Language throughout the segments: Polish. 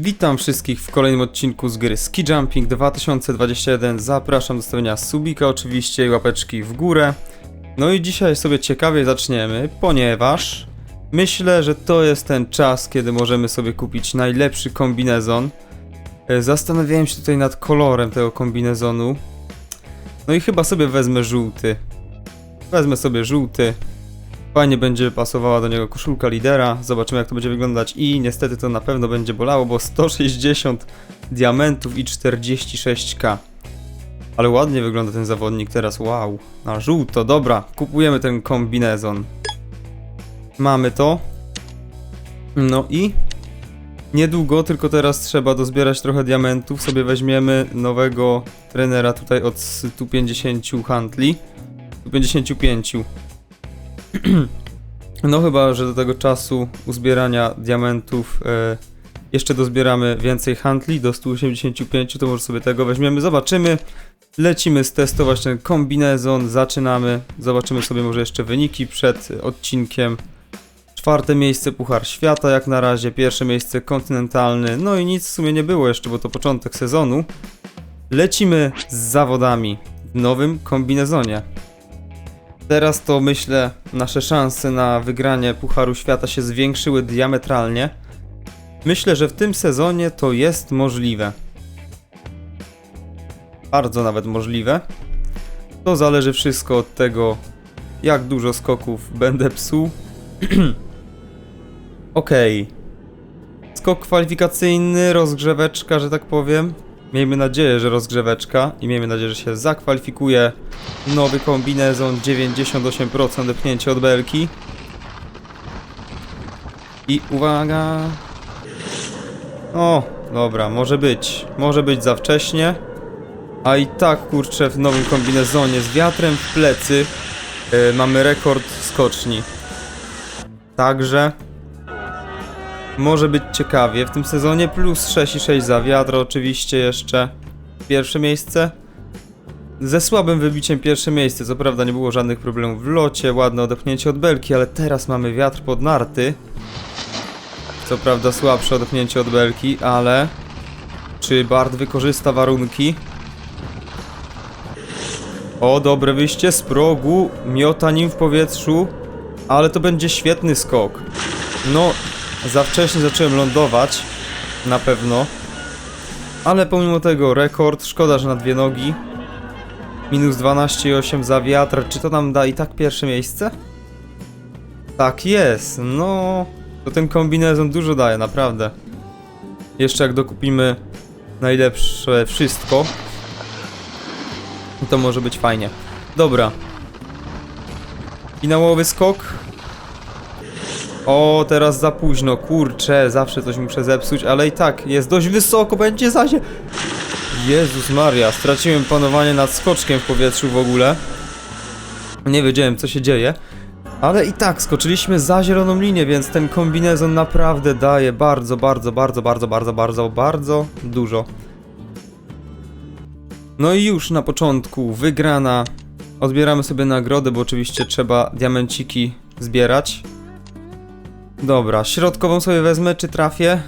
Witam wszystkich w kolejnym odcinku z gry Ski Jumping 2021. Zapraszam do stawienia subika oczywiście i łapeczki w górę. No i dzisiaj sobie ciekawie zaczniemy, ponieważ myślę, że to jest ten czas, kiedy możemy sobie kupić najlepszy kombinezon. E, Zastanawiałem się tutaj nad kolorem tego kombinezonu. No i chyba sobie wezmę żółty. Wezmę sobie żółty. Fajnie będzie pasowała do niego koszulka lidera. Zobaczymy jak to będzie wyglądać i niestety to na pewno będzie bolało, bo 160 diamentów i 46k. Ale ładnie wygląda ten zawodnik teraz, wow. Na żółto, dobra, kupujemy ten kombinezon. Mamy to. No i niedługo, tylko teraz trzeba dozbierać trochę diamentów. Sobie weźmiemy nowego trenera tutaj od 150 handli. 155. No chyba, że do tego czasu uzbierania diamentów e, jeszcze dozbieramy więcej handli do 185, to może sobie tego weźmiemy, zobaczymy. Lecimy stestować ten kombinezon, zaczynamy, zobaczymy sobie może jeszcze wyniki przed odcinkiem. Czwarte miejsce Puchar Świata jak na razie, pierwsze miejsce kontynentalny, no i nic w sumie nie było jeszcze, bo to początek sezonu. Lecimy z zawodami w nowym kombinezonie. Teraz to myślę, nasze szanse na wygranie Pucharu Świata się zwiększyły diametralnie. Myślę, że w tym sezonie to jest możliwe. Bardzo nawet możliwe. To zależy wszystko od tego, jak dużo skoków będę psuł. Okej. Skok kwalifikacyjny, rozgrzeweczka, że tak powiem. Miejmy nadzieję, że rozgrzeweczka i miejmy nadzieję, że się zakwalifikuje nowy kombinezon 98% depnięcie od belki. I uwaga. O, dobra, może być. Może być za wcześnie. A i tak, kurczę, w nowym kombinezonie z wiatrem w plecy e, mamy rekord skoczni. Także może być ciekawie w tym sezonie. Plus 6,6 za wiatr, oczywiście jeszcze pierwsze miejsce. Ze słabym wybiciem pierwsze miejsce, co prawda nie było żadnych problemów w locie, ładne odepchnięcie od belki, ale teraz mamy wiatr pod narty. Co prawda słabsze odepchnięcie od belki, ale czy Bart wykorzysta warunki? O, dobre wyjście z progu, miota nim w powietrzu, ale to będzie świetny skok. No, za wcześnie zacząłem lądować, na pewno. Ale pomimo tego rekord, szkoda, że na dwie nogi. Minus 12,8 za wiatr. Czy to nam da i tak pierwsze miejsce? Tak jest, no. To ten kombinezon dużo daje, naprawdę. Jeszcze jak dokupimy najlepsze wszystko, to może być fajnie. Dobra. Finałowy skok. O, teraz za późno, kurczę, zawsze coś muszę zepsuć, ale i tak, jest dość wysoko, będzie zasie... Jezus Maria, straciłem panowanie nad skoczkiem w powietrzu w ogóle. Nie wiedziałem, co się dzieje. Ale i tak, skoczyliśmy za zieloną linię, więc ten kombinezon naprawdę daje bardzo, bardzo, bardzo, bardzo, bardzo, bardzo, bardzo dużo. No i już na początku wygrana. Odbieramy sobie nagrodę, bo oczywiście trzeba diamenciki zbierać. Dobra, środkową sobie wezmę, czy trafię?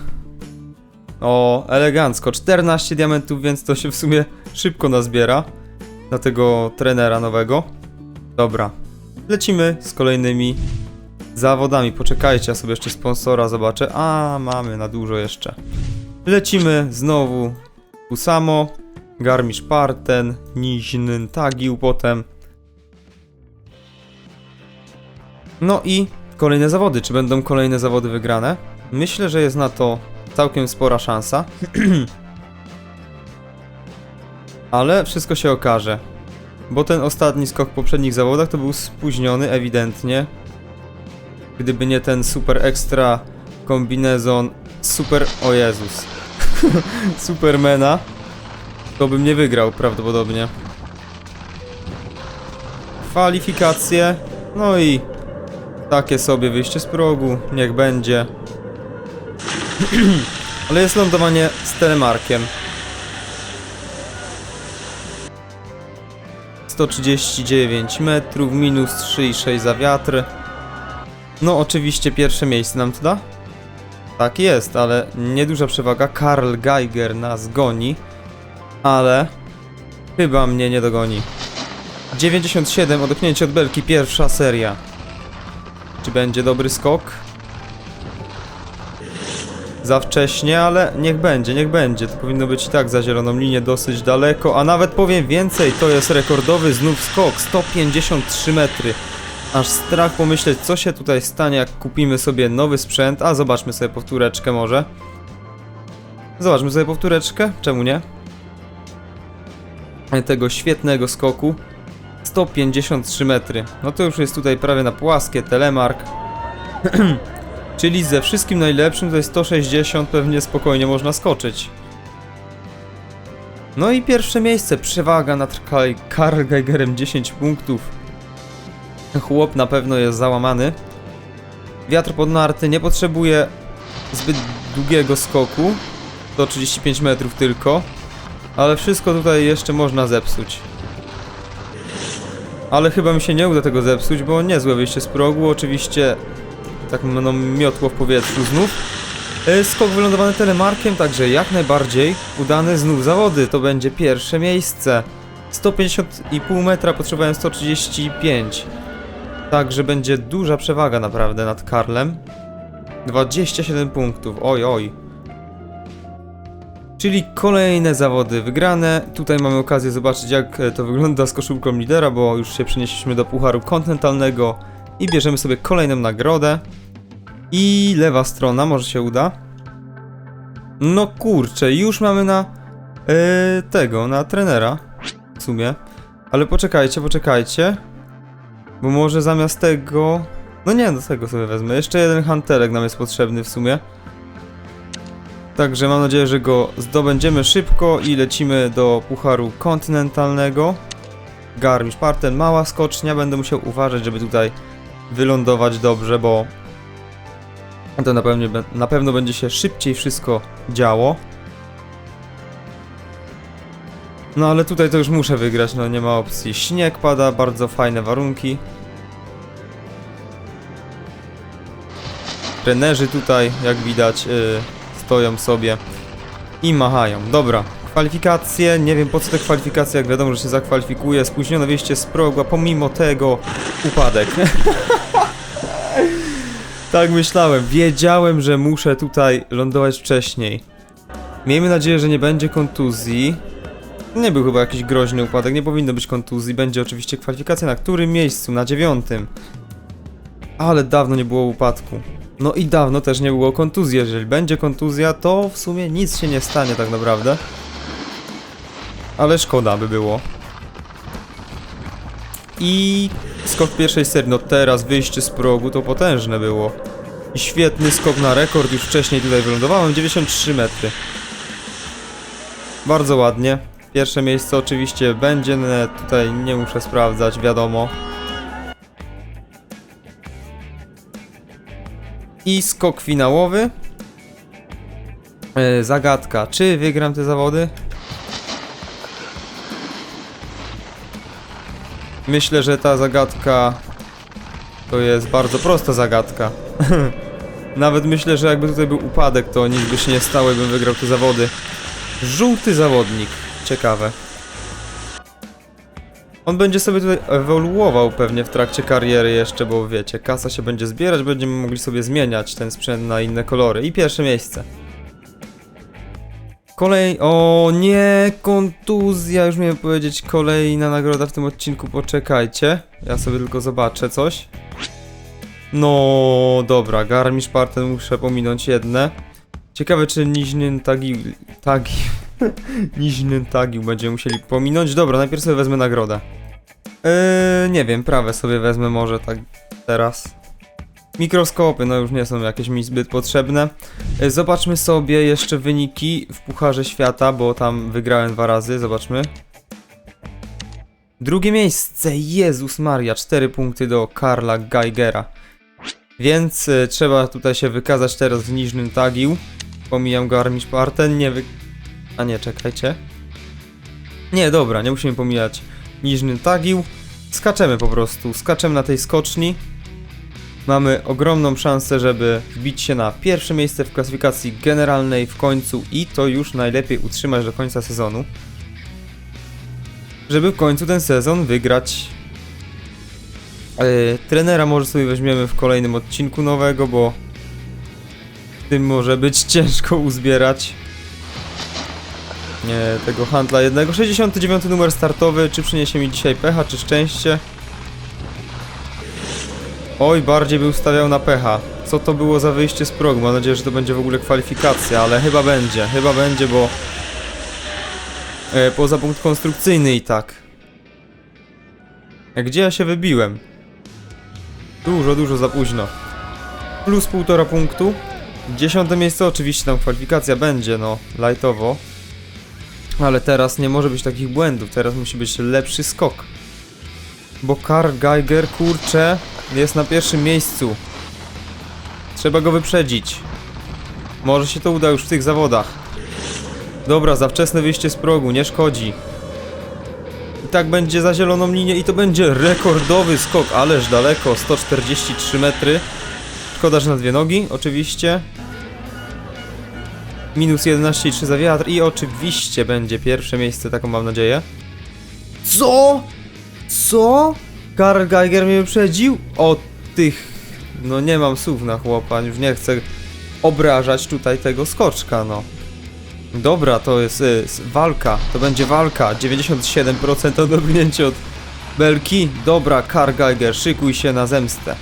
O, elegancko, 14 diamentów, więc to się w sumie szybko nazbiera na tego trenera nowego. Dobra, lecimy z kolejnymi zawodami. Poczekajcie, ja sobie jeszcze sponsora zobaczę. A, mamy na dużo jeszcze. Lecimy znowu tu samo. Garmisch Parten, Niźny Tagił potem. No i kolejne zawody. Czy będą kolejne zawody wygrane? Myślę, że jest na to całkiem spora szansa. Ale wszystko się okaże. Bo ten ostatni skok w poprzednich zawodach to był spóźniony ewidentnie. Gdyby nie ten super ekstra kombinezon super... O Jezus. Supermana. To bym nie wygrał prawdopodobnie. Kwalifikacje. No i takie sobie wyjście z progu. Niech będzie. Ale jest lądowanie z telemarkiem. 139 metrów, minus 3,6 za wiatr. No oczywiście pierwsze miejsce nam to da? Tak jest, ale nieduża przewaga. Karl Geiger nas goni, ale chyba mnie nie dogoni. 97, odepchnięcie od belki, pierwsza seria. Czy będzie dobry skok? Za wcześnie, ale niech będzie, niech będzie. To powinno być i tak za zieloną linię dosyć daleko, a nawet powiem więcej, to jest rekordowy znów skok, 153 metry. Aż strach pomyśleć, co się tutaj stanie, jak kupimy sobie nowy sprzęt. A, zobaczmy sobie powtóreczkę może. Zobaczmy sobie powtóreczkę, czemu nie? Tego świetnego skoku. 153 metry. No to już jest tutaj prawie na płaskie, telemark. Czyli ze wszystkim najlepszym tutaj 160 pewnie spokojnie można skoczyć. No i pierwsze miejsce, przewaga nad Karl Geigerem 10 punktów. Chłop na pewno jest załamany. Wiatr pod narty nie potrzebuje zbyt długiego skoku. To 35 metrów tylko. Ale wszystko tutaj jeszcze można zepsuć. Ale chyba mi się nie uda tego zepsuć, bo niezłe wyjście z progu. Oczywiście tak no, miotło w powietrzu znów. E, Skok wylądowany telemarkiem, także jak najbardziej udane znów zawody. To będzie pierwsze miejsce. 150,5 metra potrzebowałem 135. Także będzie duża przewaga naprawdę nad Karlem. 27 punktów, oj oj. Czyli kolejne zawody wygrane. Tutaj mamy okazję zobaczyć jak e, to wygląda z koszulką lidera, bo już się przenieśliśmy do Pucharu Kontynentalnego i bierzemy sobie kolejną nagrodę. I lewa strona, może się uda. No kurczę, już mamy na e, tego, na trenera w sumie. Ale poczekajcie, poczekajcie. Bo może zamiast tego... No nie, do tego sobie wezmę. Jeszcze jeden hantelek nam jest potrzebny w sumie. Także mam nadzieję, że go zdobędziemy szybko i lecimy do Pucharu Kontynentalnego. Garmisch Parten, mała skocznia, będę musiał uważać, żeby tutaj wylądować dobrze, bo to na pewno, na pewno będzie się szybciej wszystko działo. No ale tutaj to już muszę wygrać, no nie ma opcji. Śnieg pada, bardzo fajne warunki. Trenerzy tutaj, jak widać, yy, stoją sobie i machają. Dobra, kwalifikacje. Nie wiem po co te kwalifikacje, jak wiadomo, że się zakwalifikuje. Spóźnione wyjście z progu, a pomimo tego upadek. tak myślałem. Wiedziałem, że muszę tutaj lądować wcześniej. Miejmy nadzieję, że nie będzie kontuzji. Nie był chyba jakiś groźny upadek, nie powinno być kontuzji. Będzie oczywiście kwalifikacja na którym miejscu? Na dziewiątym. Ale dawno nie było upadku. No i dawno też nie było kontuzji. Jeżeli będzie kontuzja, to w sumie nic się nie stanie tak naprawdę. Ale szkoda by było. I skok pierwszej serii. No teraz wyjście z progu to potężne było. I świetny skok na rekord. Już wcześniej tutaj wylądowałem. 93 metry. Bardzo ładnie. Pierwsze miejsce oczywiście będzie, no, tutaj nie muszę sprawdzać, wiadomo. I skok finałowy. E, zagadka, czy wygram te zawody? Myślę, że ta zagadka to jest bardzo prosta zagadka. Nawet myślę, że jakby tutaj był upadek, to nic by się nie stało, bym wygrał te zawody. Żółty zawodnik. Ciekawe. On będzie sobie tutaj ewoluował pewnie w trakcie kariery jeszcze, bo wiecie, kasa się będzie zbierać, będziemy mogli sobie zmieniać ten sprzęt na inne kolory. I pierwsze miejsce. Kolej... O nie, kontuzja, już miałem powiedzieć kolejna nagroda w tym odcinku, poczekajcie. Ja sobie tylko zobaczę coś. No, dobra, Garmisch Parten muszę pominąć jedne. Ciekawe, czy Niźny Tagi... Tagi... Niźny Tagił będziemy musieli pominąć. Dobra, najpierw sobie wezmę nagrodę. Eee, nie wiem, prawe sobie wezmę może tak teraz. Mikroskopy, no już nie są jakieś mi zbyt potrzebne. E, zobaczmy sobie jeszcze wyniki w Pucharze Świata, bo tam wygrałem dwa razy, zobaczmy. Drugie miejsce, Jezus Maria, 4 punkty do Karla Geigera. Więc e, trzeba tutaj się wykazać teraz w Niżnym Tagił. Pomijam Garmisch Parten, nie wy... A nie, czekajcie. Nie, dobra, nie musimy pomijać Niżny Tagił. Skaczemy po prostu, skaczemy na tej skoczni. mamy ogromną szansę, żeby wbić się na pierwsze miejsce w klasyfikacji generalnej w końcu i to już najlepiej utrzymać do końca sezonu. Żeby w końcu ten sezon wygrać. Yy, trenera może sobie weźmiemy w kolejnym odcinku nowego, bo tym może być ciężko uzbierać tego handla jednego. 69 numer startowy, czy przyniesie mi dzisiaj pecha, czy szczęście? Oj, bardziej bym stawiał na pecha. Co to było za wyjście z progu? Mam nadzieję, że to będzie w ogóle kwalifikacja, ale chyba będzie, chyba będzie, bo e, poza punkt konstrukcyjny i tak. A gdzie ja się wybiłem? Dużo, dużo za późno. Plus półtora punktu. Dziesiąte miejsce, oczywiście tam kwalifikacja będzie, no, lightowo. Ale teraz nie może być takich błędów, teraz musi być lepszy skok. Bo Karl Geiger, kurczę, jest na pierwszym miejscu. Trzeba go wyprzedzić. Może się to uda już w tych zawodach. Dobra, za wczesne wyjście z progu, nie szkodzi. I tak będzie za zieloną linię i to będzie rekordowy skok, ależ daleko, 143 metry. Szkoda, że na dwie nogi, oczywiście. Minus 11,3 za wiatr i oczywiście będzie pierwsze miejsce, taką mam nadzieję. Co? Co? Karl Geiger mnie wyprzedził? O tych... No nie mam słów na chłopa, już nie chcę obrażać tutaj tego skoczka, no. Dobra, to jest y, s- walka, to będzie walka. 97% odrobnięcie od belki. Dobra, Karl Geiger, szykuj się na zemstę.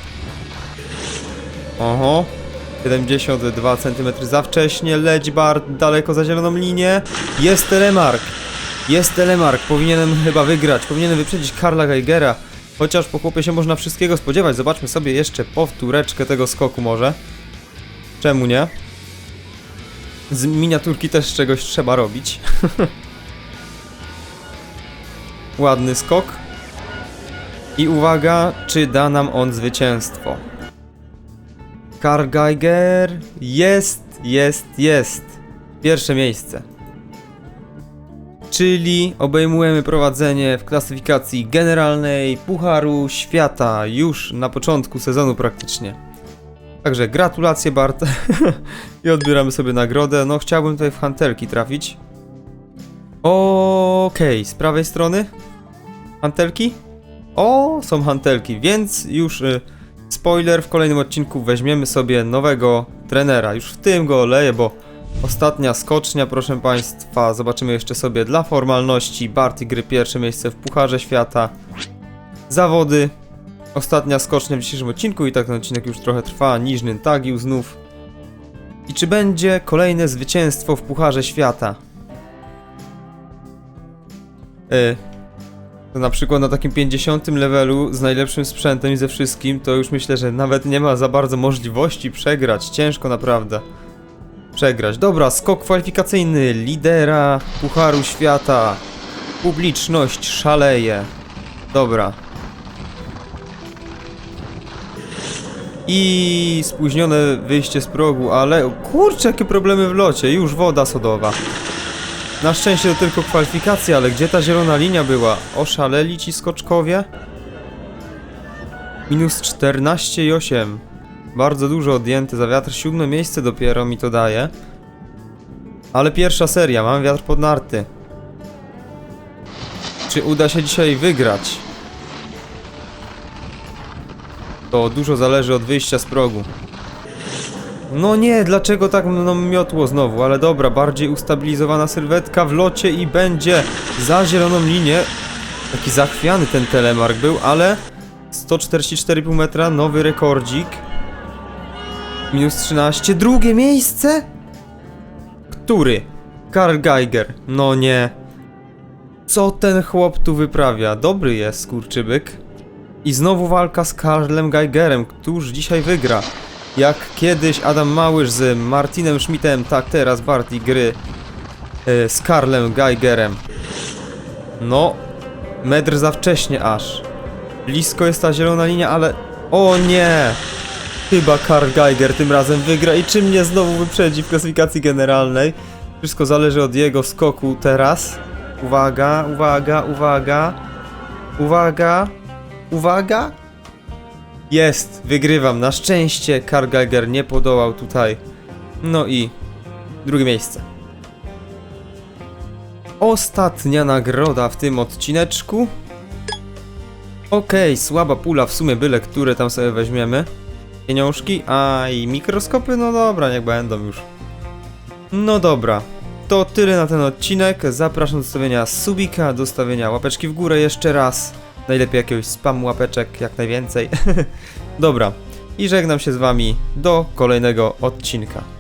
Oho. 72 cm za wcześnie, leć bar daleko za zieloną linię. Jest telemark. Jest telemark, powinienem chyba wygrać, powinienem wyprzedzić Karla Geigera. Chociaż po chłopie się można wszystkiego spodziewać. Zobaczmy sobie jeszcze powtóreczkę tego skoku może. Czemu nie? Z miniaturki też czegoś trzeba robić. Ładny skok. I uwaga, czy da nam on zwycięstwo? Karl Geiger jest, jest, jest. Pierwsze miejsce. Czyli obejmujemy prowadzenie w klasyfikacji generalnej Pucharu Świata już na początku sezonu praktycznie. Także gratulacje Bart i odbieramy sobie nagrodę. No chciałbym tutaj w hantelki trafić. Okej, z prawej strony hantelki? O, są hantelki, więc już y, spoiler, w kolejnym odcinku weźmiemy sobie nowego trenera. Już w tym go oleję, bo ostatnia skocznia, proszę Państwa. Zobaczymy jeszcze sobie dla formalności. Barty gry pierwsze miejsce w Pucharze Świata. Zawody. Ostatnia skocznia w dzisiejszym odcinku i tak ten odcinek już trochę trwa. Niżny Tagił znów. I czy będzie kolejne zwycięstwo w Pucharze Świata? Y, to na przykład na takim 50 levelu z najlepszym sprzętem i ze wszystkim, to już myślę, że nawet nie ma za bardzo możliwości przegrać. Ciężko naprawdę przegrać. Dobra, skok kwalifikacyjny lidera Pucharu Świata. Publiczność szaleje. Dobra. I spóźnione wyjście z progu, ale kurczę, jakie problemy w locie. Już woda sodowa. Na szczęście to tylko kwalifikacja, ale gdzie ta zielona linia była? Oszaleli ci skoczkowie? Minus 14,8. Bardzo dużo odjęte za wiatr. Siódme miejsce dopiero mi to daje. Ale pierwsza seria, mam wiatr pod narty. Czy uda się dzisiaj wygrać? To dużo zależy od wyjścia z progu. No nie, dlaczego tak no, miotło znowu? Ale dobra, bardziej ustabilizowana sylwetka w locie i będzie za zieloną linię. Taki zachwiany ten telemark był, ale 144,5 metra, nowy rekordzik. Minus 13, drugie miejsce? Który? Karl Geiger. No nie. Co ten chłop tu wyprawia? Dobry jest, skurczybyk. I znowu walka z Karlem Geigerem. Któż dzisiaj wygra? Jak kiedyś Adam Małysz z Martinem Schmidtem, tak teraz Barty gry e, z Karlem Geigerem. No, metr za wcześnie aż. Blisko jest ta zielona linia, ale... O nie! Chyba Karl Geiger tym razem wygra i czy mnie znowu wyprzedzi w klasyfikacji generalnej? Wszystko zależy od jego skoku teraz. Uwaga, uwaga, uwaga. Uwaga. Uwaga. Jest, wygrywam. Na szczęście Karl Geiger nie podołał tutaj. No i drugie miejsce. Ostatnia nagroda w tym odcineczku. Okej, słaba pula, w sumie byle które tam sobie weźmiemy. Pieniążki, a i mikroskopy, no dobra, niech będą już. No dobra, to tyle na ten odcinek. Zapraszam do zostawienia subika, do stawienia łapeczki w górę jeszcze raz. Najlepiej jakiegoś spam łapeczek, jak najwięcej. dobra, i żegnam się z wami do kolejnego odcinka.